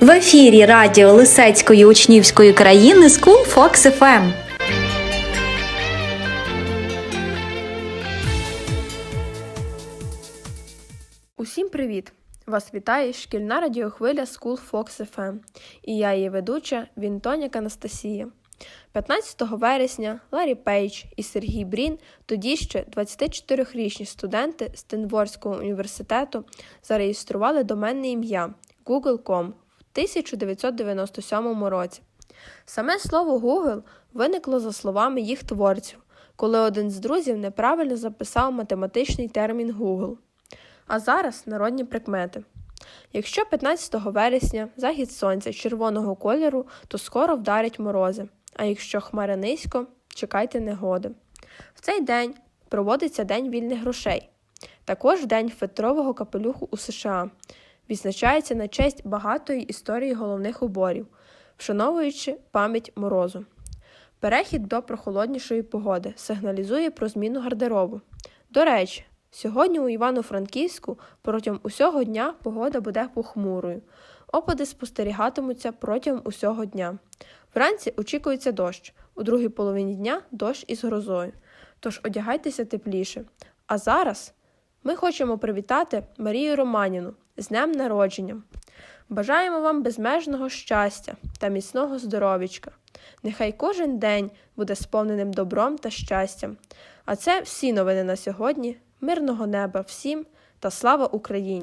В ефірі радіо Лисецької учнівської країни School Fox FM. Усім привіт! Вас вітає шкільна радіохвиля School Fox FM і я її ведуча Вінтоняк Анастасія. 15 вересня Ларі Пейдж і Сергій Брін, тоді ще 24-річні студенти Стенворського університету, зареєстрували доменне ім'я Google.com 1997 році. Саме слово Google виникло за словами їх творців, коли один з друзів неправильно записав математичний термін Google. А зараз народні прикмети. Якщо 15 вересня захід сонця червоного кольору, то скоро вдарять морози. А якщо хмари низько, чекайте негоди. В цей день проводиться День вільних грошей. Також День фетрового капелюху у США. Відзначається на честь багатої історії головних уборів, вшановуючи пам'ять морозу. Перехід до прохолоднішої погоди сигналізує про зміну гардеробу. До речі, сьогодні у Івано-Франківську протягом усього дня погода буде похмурою. Опади спостерігатимуться протягом усього дня. Вранці очікується дощ, у другій половині дня дощ із грозою. Тож одягайтеся тепліше. А зараз ми хочемо привітати Марію Романіну з днем народження. Бажаємо вам безмежного щастя та міцного здоров'ячка. Нехай кожен день буде сповненим добром та щастям. А це всі новини на сьогодні. Мирного неба всім та слава Україні!